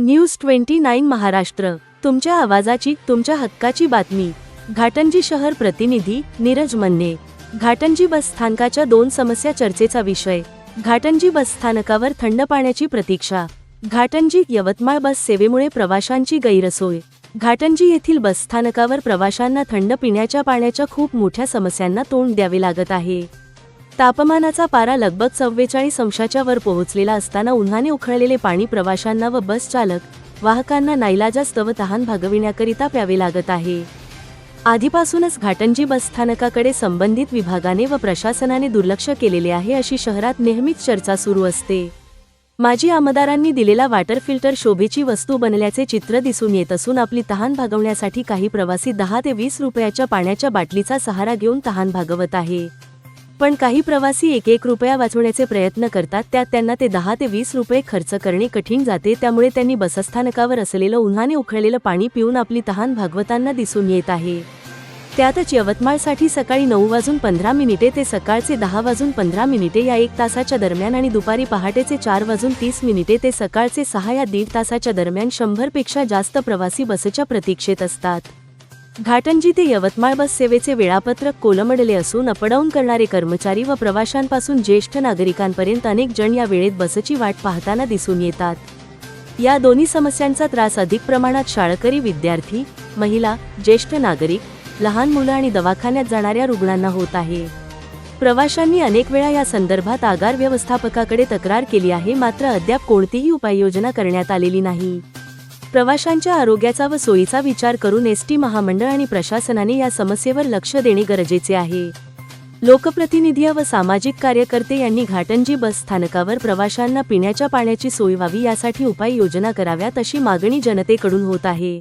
News twenty nine Maharashtra. तुमच्या आवाजाची तुमच्या हक्काची बातमी. घाटंजी शहर प्रतिनिधी नीरज मन्ने. घाटंजी बस स्थानकाच्या दोन समस्या चर्चेचा विषय. घाटंजी बसस्थानकावर थंड पाण्याची प्रतीक्षा. घाटंजी यवतमाळ बस सेवेमुळे प्रवाशांची गैरसोय. घाटंजी येथील बसस्थानकावर प्रवाशांना थंड पिण्याच्या पाण्याच्या खूप मोठ्या समस्यांना तोंड द्यावे लागत आहे. तापमानाचा पारा लगभग चव्वेचाळीस अंशाच्या वर पोहोचलेला असताना उन्हाने उखळलेले पाणी प्रवाशांना व बस चालक वाहकांना नाईलाजास्तव तहान भागविण्याकरिता प्यावे लागत आहे. आधीपासूनच घाटंजी बस स्थानकाकडे संबंधित विभागाने व प्रशासनाने दुर्लक्ष केलेले आहे अशी शहरात नेहमीच चर्चा सुरू असते. माजी आमदारांनी दिलेला वॉटर फिल्टर शोभेची वस्तू बनल्याचे चित्र दिसून येत असून आपली तहान भागवण्यासाठी काही प्रवासी दहा ते वीस रुपयाच्या पाण्याच्या बाटलीचा सहारा घेऊन तहान भागवत आहे. पण काही प्रवासी एक एक रुपया वाचवण्याचे प्रयत्न करतात. त्यात त्यांना ते दहा ते वीस रुपये खर्च करणे कठीण जाते. त्यामुळे त्यांनी बसस्थानकावर असलेलं उन्हाने उखळलेलं पाणी पिऊन आपली तहान भागवताना दिसून येत आहे. त्यातच यवतमाळसाठी सकाळी नऊ वाजून पंधरा मिनिटे ते सकाळचे दहा वाजून पंधरा मिनिटे या एक तासाच्या दरम्यान आणि दुपारी पहाटेचे चार वाजून तीस मिनिटे ते सकाळचे सहा या दीड तासाच्या दरम्यान शंभरपेक्षा जास्त प्रवासी बसच्या प्रतीक्षेत असतात. घाटंजी ते यवतमाळ बस सेवेचे वेळापत्रक कोलमडले असून अपडाऊन करणारे कर्मचारी व प्रवाशांपासून ज्येष्ठ नागरिकांपर्यंत अनेक जण या वेळेत बसची वाट पाहताना दिसून येतात. या दोन्ही समस्यांचा त्रास अधिक प्रमाणात शाळकरी विद्यार्थी महिला ज्येष्ठ नागरिक लहान मुलं आणि दवाखान्यात जाणाऱ्या रुग्णांना होत आहे. प्रवाशांनी अनेक वेळा या संदर्भात आगार व्यवस्थापकाकडे तक्रार केली आहे मात्र अद्याप कोणतीही उपाययोजना करण्यात आलेली नाही. प्रवाशांच्या आरोग्याचा व सोयीचा विचार करून एस टी महामंडळ आणि प्रशासनाने या समस्येवर लक्ष देणे गरजेचे आहे. लोकप्रतिनिधी व सामाजिक कार्यकर्ते यांनी घाटंजी बस स्थानकावर प्रवाशांना पिण्याच्या पाण्याची सोय व्हावी यासाठी उपाययोजना कराव्यात अशी मागणी जनतेकडून होत आहे.